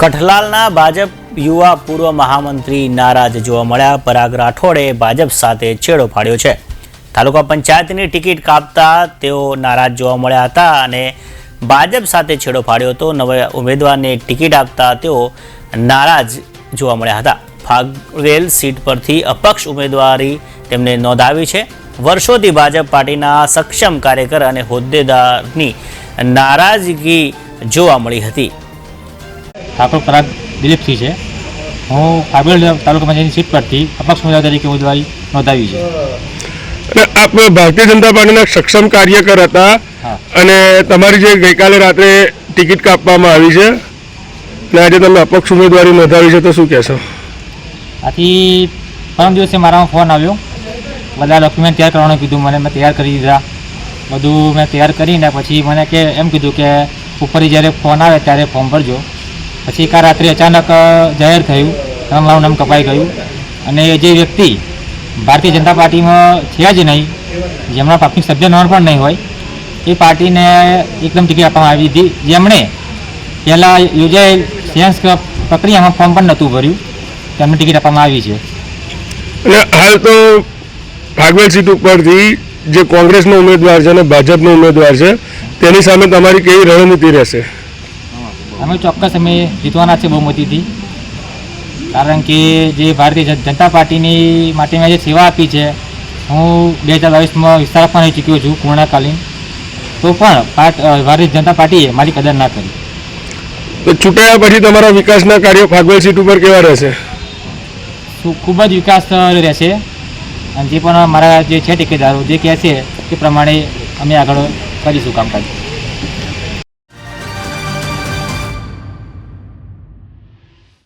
કઠલાલના ભાજપ યુવા પૂર્વ મહામંત્રી નારાજ જોવા મળ્યા. પરાગ રાઠોડે ભાજપ સાથે છેડો ફાડ્યો છે. તાલુકા પંચાયતની ટિકિટ કાપતા તેઓ નારાજ જોવા મળ્યા હતા અને ભાજપ સાથે છેડો ફાડ્યો હતો. નવા ઉમેદવારને ટિકિટ આપતા તેઓ નારાજ જોવા મળ્યા હતા. ફાગવેલ સીટ પરથી અપક્ષ ઉમેદવારી તેમને નોંધાવી છે. વર્ષોથી ભાજપ પાર્ટીના સક્ષમ કાર્યકર અને હોદ્દેદારની નારાજગી જોવા મળી હતી. ઠાકોર પરાગ દિલીપસિંહ છે. હું કાબેલ તાલુકા પંચાયતની સીટ પરથી અપક્ષ ઉમેદવાર તરીકે ઉમેદવારી નોંધાવી છે. આપ ભારતીય જનતા પાર્ટીના સક્ષમ કાર્યકર હતા અને તમારી જે ગઈકાલે રાત્રે ટિકિટ કાપવામાં આવી છે અને આજે તમે અપક્ષ ઉમેદવારી નોંધાવી છે તો શું કહેશો? આથી પરમ દિવસે મારામાં ફોન આવ્યો. બધા ડોક્યુમેન્ટ તૈયાર કરવાનું કીધું મને મેં તૈયાર કરી દીધા. બધું મેં તૈયાર કરીને પછી મને કે એમ કીધું કે ઉપરથી જ્યારે ફોન આવે ત્યારે ફોર્મ ભરજો. પછી કા રાત્રે અચાનક જાહેર થયું અને મારું નામ કપાઈ ગયું. અને જે વ્યક્તિ ભારતીય જનતા પાર્ટીમાં છે જ નહીં, જેમના પ્રાથમિક સભ્ય નોંધ પણ નહીં હોય, એ પાર્ટીને એકદમ ટિકિટ આપવામાં આવી હતી. જેમણે પહેલાં યોજાયેલ સેન્સ પ્રક્રિયામાં ફોર્મ પણ નહોતું ભર્યું તેમને ટિકિટ આપવામાં આવી છે. અને હાલ તો ભાગવત સીટ ઉપરથી જે કોંગ્રેસનો ઉમેદવાર છે અને ભાજપનો ઉમેદવાર છે, તેની સામે તમારી કેવી રણનીતિ રહેશે? અમે ચોક્કસ અમે જીતવાના છે બહુમતીથી કારણ કે જે ભારતીય જનતા પાર્ટીની માટે મેં જે સેવા આપી છે હું બે હજાર બાવીસમાં વિસ્તાર પણ રહી ચૂક્યો છું પૂર્ણકાલીન. તો પણ ભારતીય જનતા પાર્ટીએ મારી કદર ના કરી. તો ચૂંટાયા પછી તમારા વિકાસના કાર્યો ફાગવેલ સીટ ઉપર કેવા રહેશે? ખૂબ જ વિકાસ રહેશે. અને જે પણ મારા જે છે ટેકેદારો જે કહે છે તે પ્રમાણે અમે આગળ કરીશું કામકાજ.